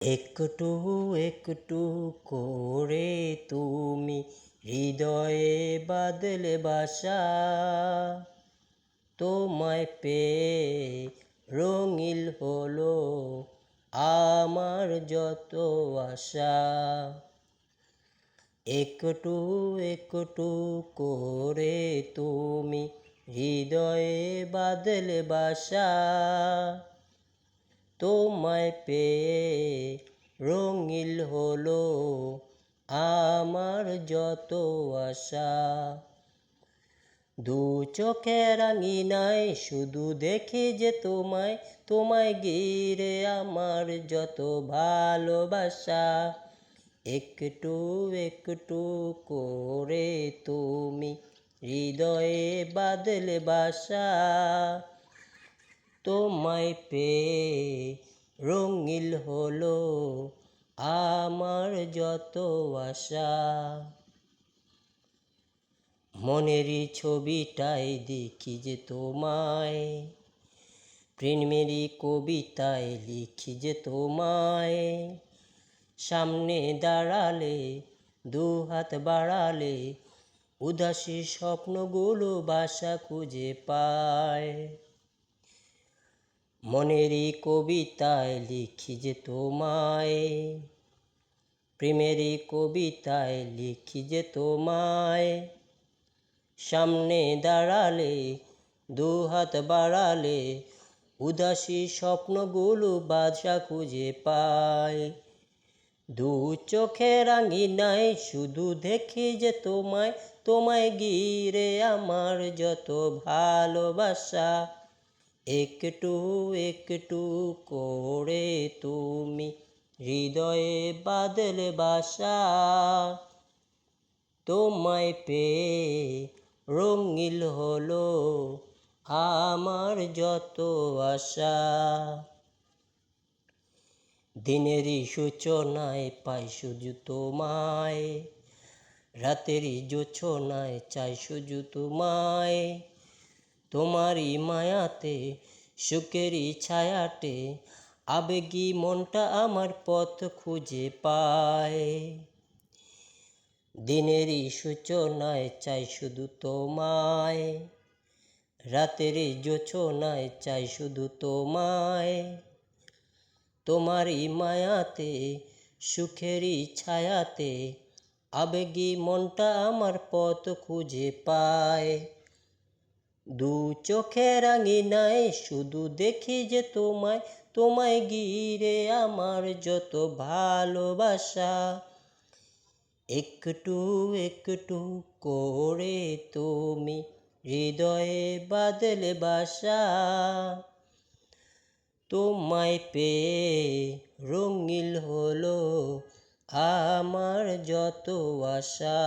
একটু একটু করে তুমি হৃদয়ে বাদলে বাসা। তোমায় পেয়ে রঙিল হলো আমার যত আশা। একটু একটু করে তুমি হৃদয়ে বাদলে বাসা। তোমায় পেয়ে রঙিল হলো আমার যত আশা। দু চোখের রাঙিনায় শুধু দেখি যে তোমায় তোমায় গিরে আমার যত ভালোবাসা। একটু একটু করে তুমি হৃদয়ে বাদলে বাসা। তোমায় পেয়ে রঙিল হলো আমার যত আশা। মনেরই ছবিটাই দেখি যে তোমায় প্রেমেরই কবিতায় লিখি যে তোমায়। সামনে দাঁড়ালে দু হাত বাড়ালে, উদাসী স্বপ্নগুলো বাসা খুঁজে পায়। মনেরই কবিতায় লিখি যে তোমায়, প্রেমেরই কবিতায় লিখি যে তোমায়। সামনে দাঁড়ালে দু হাত বাড়ালে, উদাসী স্বপ্নগুলো বাদশা খুঁজে পায়। দু চোখে রাঙি নাই শুধু দেখি যে তোমায় তোমায় গিরে আমার যত ভালোবাসা। একটু একটু করে তুমি হৃদয়ে বাদলে বাসা। তোমায় পেয়ে রঙিল হলো আমার যত আশা। দিনেরই সূচনায় পাই শুধু তোমায় রাতেরই জোছনায় চাই শুধু তোমায়। তোমারই মায়াতে, সুখেরই ছায়াতে, আবেগী মনটা আমার পথ খুঁজে পায়। দিনেরই সূচনায় চাই শুধু তোমায় রাতেরই জোছনায় চাই শুধু তোমায়। তোমারই মায়াতে, সুখেরই ছায়াতে, আবেগী মনটা আমার পথ খুঁজে পায়। দু চোখে নাই শুধু দেখি যে তোমায় তোমায় গিরে আমার যত ভালোবাসা। একটু একটু করে তুমি হৃদয়ে বাদলে বাসা। তোমায় পেয়ে রঙিল হলো আমার যত আশা।